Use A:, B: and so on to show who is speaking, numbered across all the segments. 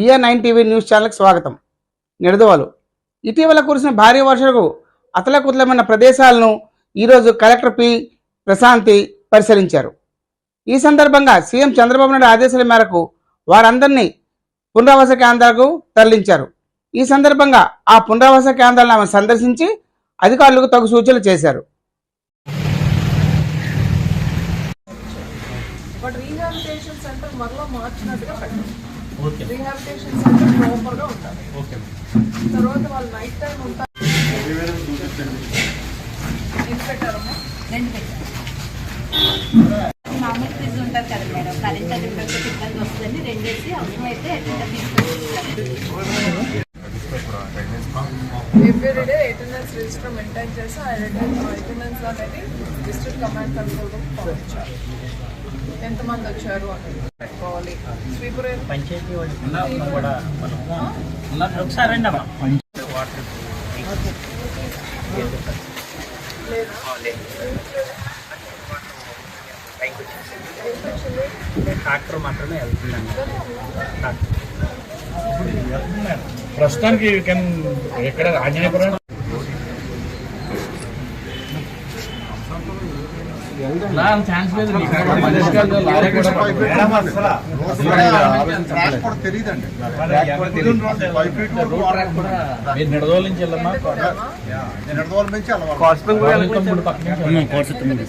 A: TR nine TV news ఛానల్కి స్వాగతం. నిడదవాలు. ఇటీవల కురిసిన భారీ వర్షాలకు అతలకుతలమైన ప్రదేశాలను ఈరోజు కలెక్టర్ పి. ప్రశాంతి పరిశీలించారు. ఈ సందర్భంగా సీఎం చంద్రబాబు నాయుడు ఆదేశాల మేరకు వారందరినీ పునరావాస కేంద్రాలకు తరలించారు. ఈ సందర్భంగా ఆ పునరావాస కేంద్రాలను ఆమె సందర్శించి అధికారులకు తగు సూచనలు చేశారు.
B: బట్ సెంటర్ మరలా మార్చినట్టుగా పెట్టండి
C: ఓకే.
B: రీహాబిటేషన్ సెంటర్ ఉండాలి
C: ఓకే.
B: తర్వాత వాళ్ళు నైట్ టైం ఉంటారు. ఎన్ని పెట్టారమ్మా
D: రెండు పెట్టారు. మామూలు ఫ్రిడ్జ్ ఉంటుంది కదా మేడం. కరెంట్ అది ఉండకపోతే ఇబ్బంది వస్తుందని రెండేసి అవసరమైతే తీసుకొని
B: every day attendance register maintain చేసి ఆ అటెండెన్స్ అనేది డిస్ట్రిక్ట్ కమాండ్ కంట్రోల్ రూమ్ పంపించాలి ఎంతమంది వచ్చారు అనేది పెట్టుకోవాలి
C: పంచాయతీ వాళ్ళు కూడా మనం ఒకసారి రండి అమ్మా వాటర్ ట్రాక్టర్ మాత్రమే వెళ్తుందండి ట్రాక్టర్
E: ప్రస్తుతానికి ఎక్కడ ఆంజనేయపురం నిడదోల నుంచి వెళ్ళమ్మా పక్క నుంచి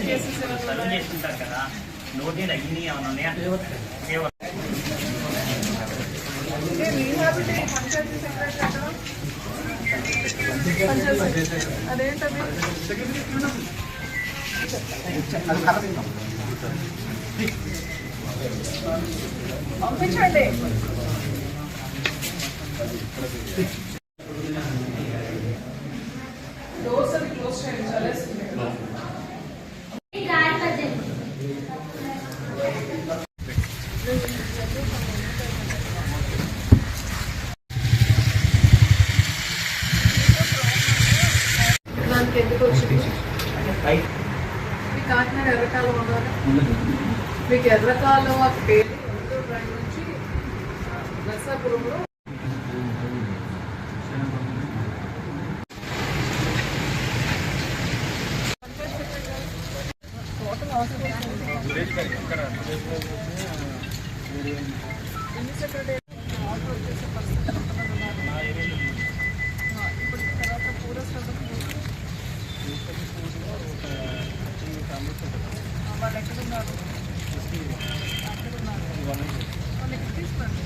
B: కేసెస్
C: సర్వ్ చేస్తుంటారు కదా. నోటి అగ్ని ఏమైనా ఉన్నాయా ఏవో.
B: అంటే రీహాబిటేషన్ పంచాయతీ సెక్రటరీ ఎక్కడ పంచాయతీ అదేంటది పంపించండి డోర్స్ అది క్లోజ్ చేయండి చాలా ఎందుకు వచ్చింది? మీ కాకినాడ ఎర్రకాలం ఉండాలి మీకు ఎర్రకాలం ఆ పేరు గుంటూరు రైడ్ నుంచి నర్సాపురంలో. ఎన్ని సెక్రటరీ వాళ్ళు ఎక్కడున్నారు ఎక్కడున్నారు వాళ్ళకి తీసుకోండి